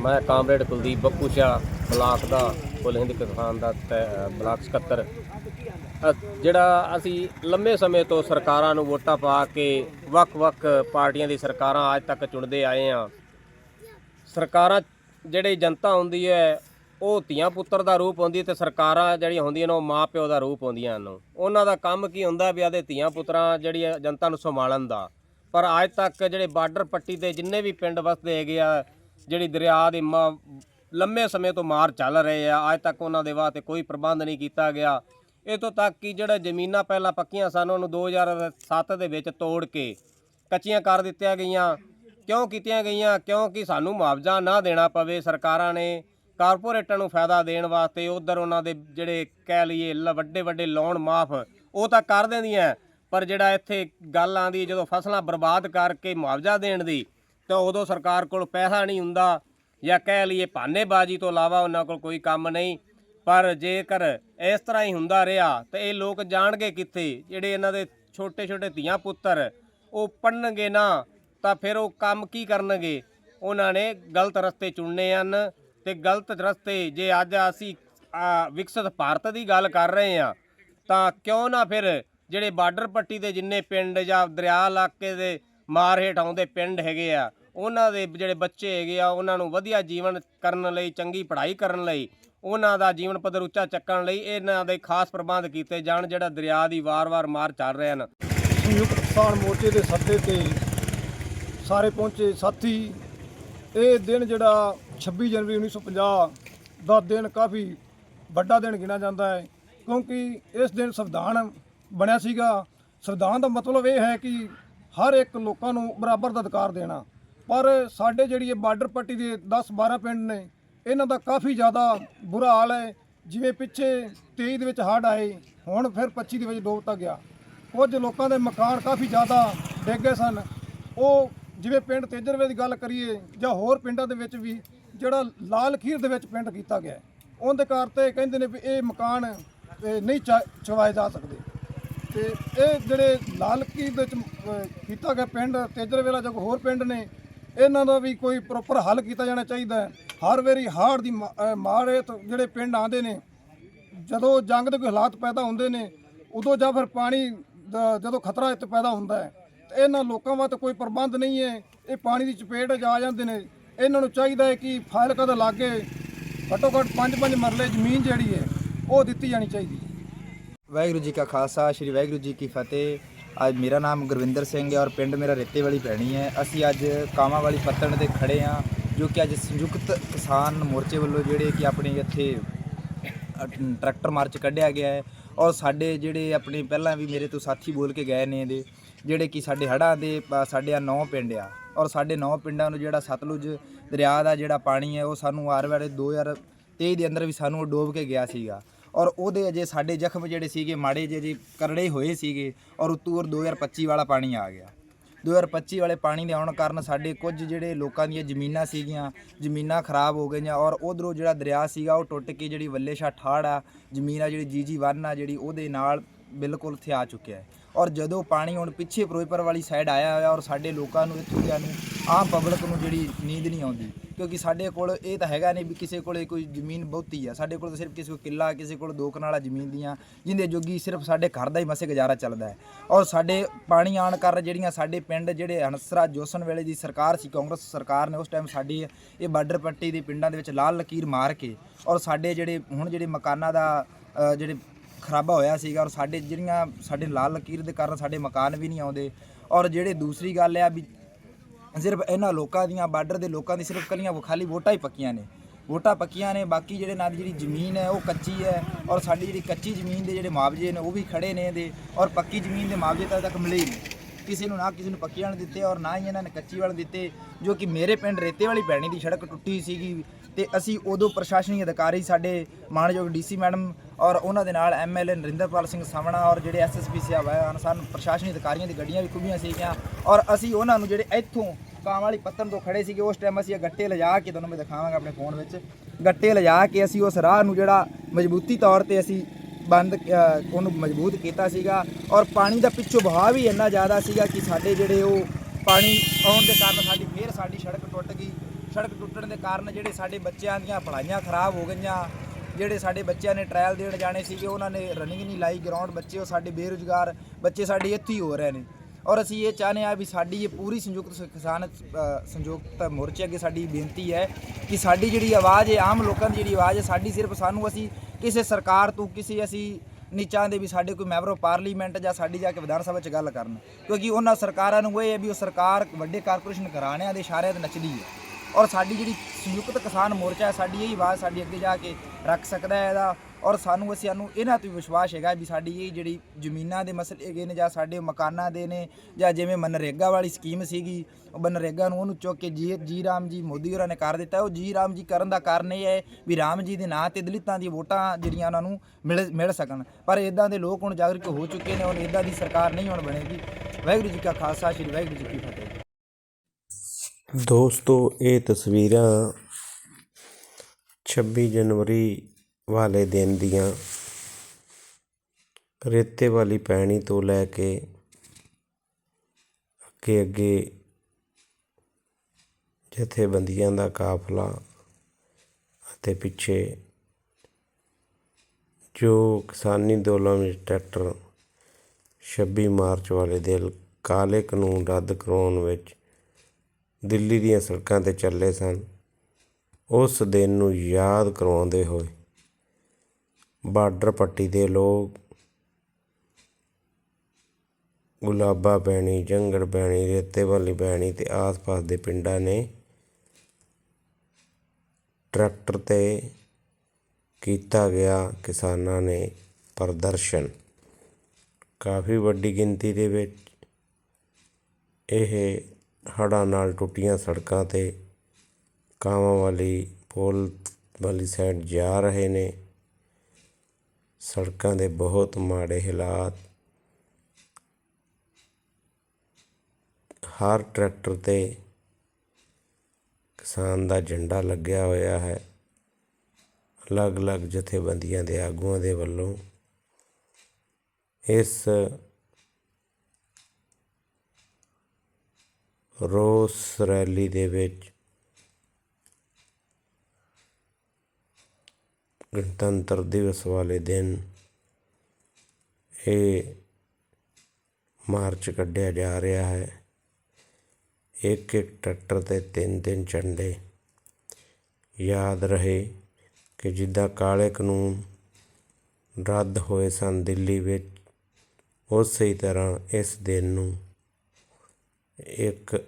ਮੈਂ comrade Kuldeep Bakku Shah block ਦਾ ਕੁੱਲ ਹਿੰਦ ਕਿਸਾਨ ਦਾ ਬਲਾਕ ਸਕੱਤਰ। ਅ, ਜਿਹੜਾ ਅਸੀਂ ਲੰਮੇ ਸਮੇਂ ਤੋਂ ਸਰਕਾਰਾਂ ਨੂੰ ਵੋਟਾਂ ਪਾ ਕੇ ਵੱਖ-ਵੱਖ ਪਾਰਟੀਆਂ ਦੀ ਸਰਕਾਰਾਂ ਅੱਜ ਤੱਕ ਚੁਣਦੇ ਆਏ ਆ ਸਰਕਾਰਾਂ ਜਿਹੜੇ ਜਨਤਾ ਹੁੰਦੀ ਹੈ ਉਹ ਧੀਆਂ ਪੁੱਤਰ ਦਾ ਰੂਪ ਹੁੰਦੀ ਹੈ ਤੇ ਸਰਕਾਰਾਂ ਜਿਹੜੀਆਂ ਹੁੰਦੀਆਂ ਨੇ ਉਹ ਮਾਂ ਪਿਓ ਦਾ ਰੂਪ ਹੁੰਦੀਆਂ ਨੇ ਉਹਨਾਂ ਦਾ ਕੰਮ ਕੀ ਹੁੰਦਾ ਵੀ ਆਦੇ ਧੀਆਂ ਪੁੱਤਰਾਂ ਜਿਹੜੀ ਜਨਤਾ ਨੂੰ ਸੰਭਾਲਣ ਦਾ। ਪਰ ਅੱਜ ਤੱਕ ਜਿਹੜੇ ਬਾਰਡਰ ਪੱਟੀ ਤੇ ਜਿੰਨੇ ਵੀ ਪਿੰਡ ਵਸਦੇ ਹੈਗੇ ਆ ਜਿਹੜੀ ਦਰਿਆ ਦੇ ਮਾ- ਲੰਮੇ ਸਮੇਂ ਤੋਂ ਮਾਰ ਚੱਲ ਰਹੇ ਆ, ਅੱਜ ਤੱਕ ਉਹਨਾਂ ਦੇ ਵਾਸਤੇ ਕੋਈ ਪ੍ਰਬੰਧ ਨਹੀਂ ਕੀਤਾ ਗਿਆ। ਇਤੋਂ ਤੱਕ ਕਿ ਜਿਹੜਾ ਜ਼ਮੀਨਾਂ ਪਹਿਲਾਂ ਪੱਕੀਆਂ ਸਨ, ਉਹਨੂੰ 2007 ਦੇ ਵਿੱਚ ਤੋੜ ਕੇ ਕੱਚੀਆਂ ਕਰ ਦਿੱਤੀਆਂ ਗਈਆਂ। ਕਿਉਂ ਕੀਤੀਆਂ ਗਈਆਂ? ਕਿਉਂਕਿ ਸਾਨੂੰ ਮੁਆਵਜ਼ਾ ਨਾ ਦੇਣਾ ਪਵੇ, ਸਰਕਾਰਾਂ ਨੇ ਕਾਰਪੋਰੇਟਾਂ ਨੂੰ ਫਾਇਦਾ ਦੇਣ ਵਾਸਤੇ ਉਧਰ ਉਹਨਾਂ ਦੇ ਜਿਹੜੇ ਕਹਿ ਲਈਏ ਲ- ਵੱਡੇ ਵੱਡੇ ਲੋਨ ਮਾਫ, ਉਹ ਤਾਂ ਕਰ ਦਿੰਦੀਆਂ। ਪਰ ਜਿਹੜਾ ਇੱਥੇ ਗੱਲ ਆਂਦੀ ਜਦੋਂ ਫਸਲਾਂ ਬਰਬਾਦ ਕਰਕੇ ਮੁਆਵਜ਼ਾ ਦੇਣ ਦੀ ਤਾਂ ਉਦੋਂ ਸਰਕਾਰ ਕੋਲ ਪੈਸਾ ਨਹੀਂ ਹੁੰਦਾ ਜਾਂ ਕਹਿ ਲਈਏ ਭਾਨੇਬਾਜ਼ੀ ਤੋਂ ਇਲਾਵਾ ਉਹਨਾਂ ਕੋਲ ਕੋਈ ਕੰਮ ਨਹੀਂ। ਪਰ ਜੇਕਰ ਇਸ ਤਰ੍ਹਾਂ ਹੀ ਹੁੰਦਾ ਰਿਹਾ ਤਾਂ ਇਹ ਲੋਕ ਜਾਣਗੇ ਕਿੱਥੇ? ਜਿਹੜੇ ਇਹਨਾਂ ਦੇ ਛੋਟੇ ਛੋਟੇ ਧੀਆਂ ਪੁੱਤਰ ਉਹ ਪੜਨਗੇ ਨਾ, ਤਾਂ ਫਿਰ ਉਹ ਕੰਮ ਕੀ ਕਰਨਗੇ? ਉਹਨਾਂ ਨੇ ਗਲਤ ਰਸਤੇ ਚੁਣਨੇ ਹਨ ਤੇ ਗਲਤ ਰਸਤੇ ਜੇ ਅੱਜ ਅਸੀਂ ਵਿਕਸਿਤ ਭਾਰਤ ਦੀ ਗੱਲ ਕਰ ਰਹੇ ਹਾਂ, ਤਾਂ ਕਿਉਂ ਨਾ ਫਿਰ ਜਿਹੜੇ ਬਾਰਡਰ ਪੱਟੀ ਦੇ ਜਿੰਨੇ ਪਿੰਡ ਜਾਂ ਦਰਿਆ ਇਲਾਕੇ ਦੇ ਮਾਰ ਹੇਠ ਆਉਂਦੇ ਪਿੰਡ ਹੈਗੇ ਆ। ਉਹਨਾਂ ਦੇ ਜਿਹੜੇ ਬੱਚੇ ਹੈਗੇ ਆ, ਉਹਨਾਂ ਨੂੰ ਵਧੀਆ ਜੀਵਨ ਕਰਨ ਲਈ, ਚੰਗੀ ਪੜ੍ਹਾਈ ਕਰਨ ਲਈ, ਉਹਨਾਂ ਦਾ ਜੀਵਨ ਪੱਧਰ ਉੱਚਾ ਚੱਕਣ ਲਈ ਇਹਨਾਂ ਦੇ ਖਾਸ ਪ੍ਰਬੰਧ ਕੀਤੇ ਜਾਣ, ਜਿਹੜਾ ਦਰਿਆ ਦੀ ਵਾਰ-ਵਾਰ ਮਾਰ ਚੱਲ ਰਹੇ ਹਨ। ਸੰਯੁਕਤ ਕਿਸਾਨ ਮੋਰਚੇ ਦੇ ਸੱਦੇ ਤੇ ਸਾਰੇ ਪਹੁੰਚੇ ਸਾਥੀ। ਇਹ ਦਿਨ ਜਿਹੜਾ 26 ਜਨਵਰੀ 1950 ਦਾ ਦਿਨ ਕਾਫੀ ਵੱਡਾ ਦਿਨ ਗਿਣਿਆ ਜਾਂਦਾ ਹੈ, ਕਿਉਂਕਿ ਇਸ ਦਿਨ ਸੰਵਿਧਾਨ ਬਣਿਆ ਸੀਗਾ। ਸੰਵਿਧਾਨ ਦਾ ਮਤਲਬ ਇਹ ਹੈ ਕਿ ਹਰ ਇੱਕ ਲੋਕਾਂ ਨੂੰ ਬਰਾਬਰ ਦਾ ਅਧਿਕਾਰ ਦੇਣਾ। ਪਰ ਸਾਡੇ ਜਿਹੜੀ ਇਹ ਬਾਰਡਰ ਪੱਟੀ ਦੇ 10 12 ਪਿੰਡ ਨੇ, ਇਹਨਾਂ ਦਾ ਕਾਫੀ ਜ਼ਿਆਦਾ ਬੁਰਾ ਹਾਲ ਹੈ। ਜਿਵੇਂ ਪਿੱਛੇ 23 ਦੇ ਵਿੱਚ ਹੜ੍ਹ ਆਏ, ਹੁਣ ਫਿਰ 25 ਦੇ ਵਿੱਚ ਡੋਬਤਾ ਗਿਆ। ਕੁਝ ਲੋਕਾਂ ਦੇ ਮਕਾਨ ਕਾਫੀ ਜ਼ਿਆਦਾ ਡਿੱਗ ਗਏ ਸਨ। ਉਹ ਜਿਵੇਂ ਪਿੰਡ ਤੇਜਰਵੇ ਦੀ ਗੱਲ ਕਰੀਏ ਜਾਂ ਹੋਰ ਪਿੰਡਾਂ ਦੇ ਵਿੱਚ ਵੀ, ਜਿਹੜਾ ਲਾਲ ਖੀਰ ਦੇ ਵਿੱਚ ਪਿੰਡ ਕੀਤਾ ਗਿਆ ਉਹਦੇ ਕਾਰ ਤੇ ਕਹਿੰਦੇ ਨੇ ਵੀ ਇਹ ਮਕਾਨ ਨਹੀਂ ਚਵਾਏ ਜਾ ਸਕਦੇ। ਤੇ ਇਹ ਜਿਹੜੇ ਲਾਲ ਖੀਰ ਦੇ ਵਿੱਚ ਕੀਤਾ ਗਿਆ ਪਿੰਡ ਤੇਜਰਵੇਲਾ ਜਾਂ ਕੋਈ ਹੋਰ ਪਿੰਡ ਨੇ ਇਹਨਾਂ ਦਾ ਵੀ ਕੋਈ ਪ੍ਰੋਪਰ ਹੱਲ ਕੀਤਾ ਜਾਣਾ ਚਾਹੀਦਾ ਹੈ। ਹਰ ਵਾਰੀ ਹਾੜ ਦੀ ਮਾ- ਅਹ, ਜਿਹੜੇ ਪਿੰਡ ਆਉਂਦੇ ਨੇ ਜਦੋਂ ਜੰਗ ਦੇ ਕੋਈ ਹਾਲਾਤ ਪੈਦਾ ਹੁੰਦੇ ਨੇ ਉਦੋਂ ਜਾਂ ਫਿਰ ਪਾਣੀ ਦਾ ਜਦੋਂ ਖਤਰਾ ਇੱਥੇ ਪੈਦਾ ਹੁੰਦਾ ਹੈ ਇਹਨਾਂ ਲੋਕਾਂ ਵਾਸਤੇ ਕੋਈ ਪ੍ਰਬੰਧ ਨਹੀਂ ਹੈ। ਇਹ ਪਾਣੀ ਦੀ ਚਪੇਟ ਜਾ ਜਾਂਦੇ ਨੇ। ਇਹਨਾਂ ਨੂੰ ਚਾਹੀਦਾ ਹੈ ਕਿ ਫਾਇਲਕਾ ਦੇ ਲਾਗੇ ਘੱਟੋ ਘੱਟ 5-5 ਮਰਲੇ ਜ਼ਮੀਨ ਜਿਹੜੀ ਹੈ ਉਹ ਦਿੱਤੀ ਜਾਣੀ ਚਾਹੀਦੀ ਹੈ। ਵਾਹਿਗੁਰੂ ਜੀ ਕਾ ਖਾਲਸਾ, ਸ੍ਰੀ ਵਾਹਿਗੁਰੂ ਜੀ ਕੀ ਫਤਿਹ। ਅੱਜ ਮੇਰਾ ਨਾਮ ਗੁਰਵਿੰਦਰ ਸਿੰਘ ਹੈ ਔਰ ਪਿੰਡ ਮੇਰਾ ਰੇਤੇ ਵਾਲੀ ਪੈਣੀ ਹੈ। ਅਸੀਂ ਅੱਜ ਕਾਮਾਂ ਵਾਲੀ ਪੱਤਣ ਤੇ ਖੜੇ ਹਾਂ, ਜੋ ਕਿ ਅੱਜ ਸੰਯੁਕਤ ਕਿਸਾਨ ਮੋਰਚੇ ਵੱਲੋਂ ਜਿਹੜੇ ਕਿ ਆਪਣੇ ਇੱਥੇ ਟਰੈਕਟਰ ਮਾਰਚ ਕੱਢਿਆ ਗਿਆ ਹੈ ਔਰ ਸਾਡੇ ਜਿਹੜੇ ਆਪਣੇ ਪਹਿਲਾਂ ਵੀ ਮੇਰੇ ਤੋਂ ਸਾਥੀ ਬੋਲ ਕੇ ਗਏ ਨੇ ਇਹਦੇ, ਜਿਹੜੇ ਕਿ ਸਾਡੇ ਹੜ੍ਹਾਂ ਦੇ ਸਾਡੇ ਆ ਨੌ ਪਿੰਡ ਆ ਔਰ ਸਾਡੇ ਨੌ ਪਿੰਡਾਂ ਨੂੰ ਜਿਹੜਾ ਸਤਲੁਜ ਦਰਿਆ ਦਾ ਜਿਹੜਾ ਪਾਣੀ ਹੈ ਉਹ ਸਾਨੂੰ ਆਰ ਵਾਲੇ 2023 ਦੇ ਅੰਦਰ ਵੀ ਸਾਨੂੰ ਉਹ ਡੋਬ ਕੇ ਗਿਆ ਸੀਗਾ। ਔਰ ਉਹਦੇ ਅਜੇ ਸਾਡੇ ਜ਼ਖਮ ਜਿਹੜੇ ਸੀਗੇ, ਮਾੜੇ ਜਿਹੇ ਜਿਹੇ ਕਰੜੇ ਹੋਏ ਸੀਗੇ ਔਰ ਉਤੋਂ ਔਰ 2025 ਵਾਲਾ ਪਾਣੀ ਆ ਗਿਆ। 2025 ਵਾਲੇ ਪਾਣੀ ਦੇ ਆਉਣ ਕਾਰਨ ਸਾਡੇ ਕੁਝ ਜਿਹੜੇ ਲੋਕਾਂ ਦੀਆਂ ਜ਼ਮੀਨਾਂ ਸੀਗੀਆਂ, ਜ਼ਮੀਨਾਂ ਖਰਾਬ ਹੋ ਗਈਆਂ ਔਰ ਉਧਰੋਂ ਜਿਹੜਾ ਦਰਿਆ ਸੀਗਾ, ਉਹ ਟੁੱਟ ਕੇ ਜਿਹੜੀ ਵੱਲੇਸ਼ਾ ਠਾੜ ਆ, ਜ਼ਮੀਨ ਆ ਜਿਹੜੀ ਜੀਜੀ ਵਨ ਆ ਜਿਹੜੀ ਉਹਦੇ ਨਾਲ ਬਿਲਕੁਲ ਇੱਥੇ ਆ ਚੁੱਕਿਆ ਹੈ। ਔਰ ਜਦੋਂ ਪਾਣੀ ਹੁਣ ਪਿੱਛੇ ਫਿਰੋਜ਼ਪੁਰ ਵਾਲੀ ਸਾਈਡ ਆਇਆ ਹੋਇਆ ਔਰ ਸਾਡੇ ਲੋਕਾਂ ਨੂੰ ਇੱਥੋਂ ਦਿਆਂ ਆਮ ਪਬਲਿਕ ਨੂੰ ਜਿਹੜੀ ਨੀਂਦ ਨਹੀਂ ਆਉਂਦੀ, ਕਿਉਂਕਿ ਸਾਡੇ ਕੋਲ ਇਹ ਤਾਂ ਹੈਗਾ ਨਹੀਂ ਵੀ ਕਿਸੇ ਕੋਲੇ ਕੋਈ ਜ਼ਮੀਨ ਬਹੁਤੀ ਆ। ਸਾਡੇ ਕੋਲ ਤਾਂ ਸਿਰਫ ਕਿਸੇ ਕੋਲ ਕਿੱਲਾ, ਕਿਸੇ ਕੋਲ ਦੋ ਕਨਾਲਾ ਜ਼ਮੀਨ ਦੀਆਂ ਜਿੰਦੇ ਜੋਗੀ ਸਿਰਫ ਸਾਡੇ ਘਰ ਦਾ ਹੀ ਮਸੇ ਗੁਜ਼ਾਰਾ ਚੱਲਦਾ ਹੈ। ਔਰ ਸਾਡੇ ਪਾਣੀ ਆਉਣ ਕਾਰਨ ਜਿਹੜੀਆਂ ਸਾਡੇ ਪਿੰਡ ਜਿਹੜੇ ਹੰਸਰਾ ਜੋਸਨ ਵੇਲੇ ਦੀ ਸਰਕਾਰ ਸੀ, ਕਾਂਗਰਸ ਸਰਕਾਰ ਨੇ ਉਸ ਟਾਈਮ ਸਾਡੀ ਇਹ ਬਾਰਡਰ ਪੱਟੀ ਦੇ ਪਿੰਡਾਂ ਦੇ ਵਿੱਚ ਲਾਲ ਲਕੀਰ ਮਾਰ ਕੇ ਔਰ ਸਾਡੇ ਜਿਹੜੇ ਹੁਣ ਜਿਹੜੇ ਮਕਾਨਾਂ ਦਾ ਜਿਹੜੇ ਖਰਾਬਾ ਹੋਇਆ ਸੀਗਾ ਔਰ ਸਾਡੇ ਜਿਹੜੀਆਂ ਸਾਡੇ ਲਾਲ ਲਕੀਰ ਦੇ ਕਾਰਨ ਸਾਡੇ ਮਕਾਨ ਵੀ ਨਹੀਂ ਆਉਂਦੇ। ਔਰ ਜਿਹੜੇ ਦੂਸਰੀ ਗੱਲ ਆ ਵੀ ਸਿਰਫ ਇਹਨਾਂ ਲੋਕਾਂ ਦੀਆਂ ਬਾਰਡਰ ਦੇ ਲੋਕਾਂ ਦੀ ਸਿਰਫ ਕੱਲੀਆਂ ਖਾਲੀ ਵੋਟਾਂ ਹੀ ਪੱਕੀਆਂ ਨੇ। ਵੋਟਾਂ ਪੱਕੀਆਂ ਨੇ, ਬਾਕੀ ਜਿਹੜੇ ਨਾਲ ਜਿਹੜੀ ਜ਼ਮੀਨ ਹੈ ਉਹ ਕੱਚੀ ਹੈ ਔਰ ਸਾਡੀ ਜਿਹੜੀ ਕੱਚੀ ਜ਼ਮੀਨ ਦੇ ਜਿਹੜੇ ਮੁਆਵਜ਼ੇ ਨੇ ਉਹ ਵੀ ਖੜੇ ਨੇ ਇਹਦੇ ਔਰ ਪੱਕੀ ਜ਼ਮੀਨ ਦੇ ਮੁਆਵਜ਼ੇ ਤਾਂ ਤੱਕ ਮਿਲੇ ਹੀ ਨਹੀਂ। ਕਿਸੇ ਨੂੰ ਨਾ ਕਿਸੇ ਨੂੰ ਪੱਕੀ ਵਾਲੇ ਦਿੱਤੇ ਔਰ ਨਾ ਹੀ ਇਹਨਾਂ ਨੇ ਕੱਚੀ ਵਾਲੇ ਦਿੱਤੇ, ਜੋ ਕਿ ਮੇਰੇ ਪਿੰਡ ਰੇਤੇ ਵਾਲੀ ਪੈਣੀ ਦੀ ਸੜਕ ਟੁੱਟੀ ਸੀਗੀ ਤੇ ਅਸੀਂ ਉਦੋਂ ਪ੍ਰਸ਼ਾਸਨਿਕ ਅਧਿਕਾਰੀ ਸਾਡੇ ਮਾਨਯੋਗ ਡੀਸੀ ਮੈਡਮ ਔਰ ਉਹਨਾਂ ਦੇ ਨਾਲ ਐਮਐਲਏ ਨਰਿੰਦਰਪਾਲ ਸਿੰਘ ਸਾਵਣਾ ਔਰ ਜਿਹੜੇ ਐਸਐਸਪੀ ਸਾਹਿਬ ਆਏ ਹਨ, ਸਾਨੂੰ ਪ੍ਰਸ਼ਾਸਨਿਕ ਅਧਿਕਾਰੀਆਂ ਦੀ ਗੱਡੀਆਂ ਵੀ ਖੁੱਬੀਆਂ ਸੀਗੀਆਂ ਔਰ ਅਸੀਂ ਉਹਨਾਂ ਨੂੰ ਜਿਹੜੇ ਇੱਥੋਂ ਕਾਮ ਵਾਲੀ ਪੱਤਨ ਤੋਂ ਖੜੇ ਸੀਗੇ ਉਸ ਟਾਈਮ ਅਸੀਂ ਇਹ ਗੱਟੇ ਲਿਜਾ ਕੇ ਤੁਹਾਨੂੰ ਮੈਂ ਦਿਖਾਵਾਂਗਾ ਆਪਣੇ ਫੋਨ ਵਿੱਚ। ਗੱਟੇ ਲਿਜਾ ਕੇ ਅਸੀਂ ਉਸ ਰਾਹ ਨੂੰ ਜਿਹੜਾ ਮਜ਼ਬੂਤੀ ਤੌਰ ਤੇ ਅਸੀਂ ਬੰਦ ਅ, ਉਹਨੂੰ ਮਜ਼ਬੂਤ ਕੀਤਾ ਸੀਗਾ। ਔਰ ਪਾਣੀ ਦਾ ਪਿੱਛੋਂ ਵਹਾਅ ਵੀ ਇੰਨਾ ਜ਼ਿਆਦਾ ਸੀਗਾ ਕਿ ਸਾਡੇ ਜਿਹੜੇ ਉਹ ਪਾਣੀ ਆਉਣ ਦੇ ਕਾਰਨ ਸਾਡੀ ਫੇਰ ਸਾਡੀ ਸੜਕ ਟੁੱਟ ਗਈ। ਸੜਕ ਟੁੱਟਣ ਦੇ ਕਾਰਨ ਜਿਹੜੇ ਸਾਡੇ ਬੱਚਿਆਂ ਦੀਆਂ ਪੜ੍ਹਾਈਆਂ ਖਰਾਬ ਹੋ ਗਈਆਂ ਜਿਹੜੇ ਸਾਡੇ ਬੱਚਿਆਂ ਨੇ ਟ੍ਰਾਇਲ ਦੇਣ ਜਾਣੇ ਸੀਗੇ ਉਹਨਾਂ ਨੇ ਰਨਿੰਗ ਨਹੀਂ ਲਾਈ ਗਰਾਊਂਡ ਬੱਚੇ ਉਹ ਸਾਡੇ ਬੇਰੁਜ਼ਗਾਰ ਬੱਚੇ ਸਾਡੇ ਇੱਥੇ ਹੀ ਹੋ ਰਹੇ ਨੇ। ਔਰ ਅਸੀਂ ਇਹ ਚਾਹੁੰਦੇ ਆ ਵੀ ਸਾਡੀ ਇਹ ਪੂਰੀ ਸੰਯੁਕਤ ਸ- ਕਿਸਾਨ ਸੰਯੁਕਤ ਮੋਰਚੇ ਅੱਗੇ ਸਾਡੀ ਬੇਨਤੀ ਹੈ ਕਿ ਸਾਡੀ ਜਿਹੜੀ ਆਵਾਜ਼ ਹੈ, ਆਮ ਲੋਕਾਂ ਦੀ ਜਿਹੜੀ ਆਵਾਜ਼ ਹੈ, ਸਾਡੀ ਸਿਰਫ ਸਾਨੂੰ ਅਸੀਂ ਕਿਸੇ ਸਰਕਾਰ ਤੋਂ ਕਿਸੇ ਅਸੀਂ ਨਹੀਂ ਚਾਹੁੰਦੇ ਵੀ ਸਾਡੇ ਕੋਈ ਮੈਂਬਰ ਆਫ ਪਾਰਲੀਮੈਂਟ ਜਾਂ ਸਾਡੀ ਜਾ ਕੇ ਵਿਧਾਨ ਸਭਾ 'ਚ ਗੱਲ ਕਰਨ। ਕਿਉਂਕਿ ਉਹਨਾਂ ਸਰਕਾਰਾਂ ਨੂੰ ਇਹ ਹੈ ਵੀ ਉਹ ਸਰਕਾਰ ਵੱਡੇ ਕਾਰਪੋਰੇਸ਼ਨ ਘਰਾਣਿਆਂ ਦੇ ਇਸ਼ਾਰਿਆਂ ਤੇ ਨੱਚਦੀ ਹੈ। ਔਰ ਸਾਡੀ ਜਿਹੜੀ ਸੰਯੁਕਤ ਕਿਸਾਨ ਮੋਰਚਾ ਹੈ, ਸਾਡੀ ਇਹ ਆਵਾਜ਼ ਸਾਡੀ ਅੱਗੇ ਜਾ ਕੇ ਰੱਖ ਸਕਦਾ ਹੈ ਇਹਦਾ। ਔਰ ਸਾਨੂੰ ਅਸੀਂ ਸਾਨੂੰ ਇਹਨਾਂ ਤੇ ਵਿਸ਼ਵਾਸ ਹੈਗਾ ਵੀ ਸਾਡੀ ਇਹ ਜਿਹੜੀ ਜ਼ਮੀਨਾਂ ਦੇ ਮਸਲੇ ਹੈਗੇ ਨੇ ਜਾਂ ਸਾਡੇ ਮਕਾਨਾਂ ਦੇ ਨੇ ਜਾਂ ਜਿਵੇਂ ਮਨਰੇਗਾ ਵਾਲੀ ਸਕੀਮ ਸੀਗੀ, ਉਹ ਮਨਰੇਗਾ ਨੂੰ ਉਹਨੂੰ ਚੁੱਕ ਕੇ ਜੀ ਜੀ ਰਾਮ ਜੀ ਮੋਦੀ ਹੋਰਾਂ ਨੇ ਕਰ ਦਿੱਤਾ। ਉਹ ਜੀ ਰਾਮ ਜੀ ਕਰਨ ਦਾ ਕਾਰਨ ਇਹ ਹੈ ਵੀ ਰਾਮ ਜੀ ਦੇ ਨਾਂ ਤੇ ਦਲਿਤਾਂ ਦੀ ਵੋਟਾਂ ਜਿਹੜੀਆਂ ਉਹਨਾਂ ਨੂੰ ਮਿਲ ਮਿਲ ਸਕਣ। ਪਰ ਇਦਾਂ ਦੇ ਲੋਕ ਹੁਣ ਜਾਗਰੂਕ ਹੋ ਚੁੱਕੇ ਨੇ, ਹੁਣ ਇਦਾਂ ਦੀ ਸਰਕਾਰ ਨਹੀਂ ਹੁਣ ਬਣੇਗੀ। ਵਾਹਿਗੁਰੂ ਜੀ ਕਾ ਖਾਲਸਾ, ਸ੍ਰੀ ਵਾਹਿਗੁਰੂ ਜੀ ਕੀ ਫਤਿਹ। ਦੋਸਤੋ, ਇਹ ਤਸਵੀਰਾਂ 26 ਜਨਵਰੀ ਵਾਲੇ ਦਿਨ ਦੀਆਂ ਰੇਤੇ ਵਾਲੀ ਪੈਣੀ ਤੋਂ ਲੈ ਕੇ ਅੱਗੇ ਅੱਗੇ ਜਥੇਬੰਦੀਆਂ ਦਾ ਕਾਫਲਾ ਅਤੇ ਪਿੱਛੇ ਜੋ ਕਿਸਾਨੀ ਅੰਦੋਲਨ ਵਿੱਚ ਟਰੈਕਟਰ 26 ਮਾਰਚ ਵਾਲੇ ਦਿਨ ਕਾਲੇ ਕਾਨੂੰਨ ਰੱਦ ਕਰਾਉਣ ਵਿੱਚ ਦਿੱਲੀ ਦੀਆਂ ਸੜਕਾਂ ਤੇ ਚੱਲੇ ਸਨ, ਉਸ ਦਿਨ ਨੂੰ ਯਾਦ ਕਰਵਾਉਂਦੇ ਹੋਏ ਬਾਰਡਰ ਪੱਟੀ ਦੇ ਲੋਕ, ਗੁਲਾਬਾ ਪੈਣੀ ਜੰਗੜ ਪੈਣੀ, ਰੇਤੇ ਵਾਲੀ ਪੈਣੀ ਤੇ ਆਸ-ਪਾਸ ਦੇ ਪਿੰਡਾਂ ਨੇ ਟਰੈਕਟਰ ਤੇ ਕੀਤਾ ਗਿਆ ਕਿਸਾਨਾਂ ਨੇ ਪ੍ਰਦਰਸ਼ਨ। ਕਾਫੀ ਵੱਡੀ ਗਿਣਤੀ ਦੇ ਵਿੱਚ ਇਹ ਹੜ੍ਹਾਂ ਨਾਲ ਟੁੱਟੀਆਂ ਸੜਕਾਂ ਤੇ ਕਾਵਾਂ ਵਾਲੀ, ਪੁਲ ਵਾਲੀ ਸਾਈਡ ਜਾ ਰਹੇ ਨੇ। ਸੜਕਾਂ ਦੇ ਬਹੁਤ ਮਾੜੇ ਹਾਲਾਤ। ਹਰ ਟਰੈਕਟਰ ਤੇ ਕਿਸਾਨ ਦਾ ਝੰਡਾ ਲੱਗਿਆ ਹੋਇਆ ਹੈ। ਅਲੱਗ-ਅਲੱਗ ਜਥੇਬੰਦੀਆਂ ਦੇ ਆਗੂਆਂ ਦੇ ਵੱਲੋਂ ਇਸ ਰੋਸ ਰੈਲੀ ਦੇ ਵਿੱਚ ਗਣਤੰਤਰ ਦਿਵਸ ਵਾਲੇ ਦਿਨ ਇਹ ਮਾਰਚ ਕੱਢਿਆ ਜਾ ਰਿਹਾ ਹੈ। ਇੱਕ ਇੱਕ ਟਰੈਕਟਰ ਤੇ ਤਿੰਨ ਤਿੰਨ ਝੰਡੇ। ਯਾਦ ਰਹੇ ਕਿ ਜਿੱਦਾਂ ਕਾਲੇ ਕਾਨੂੰਨ ਰੱਦ ਹੋਏ ਸਨ ਦਿੱਲੀ ਵਿੱਚ, ਉਸੇ ਤਰ੍ਹਾਂ ਇਸ ਦਿਨ ਨੂੰ ਇੱਕ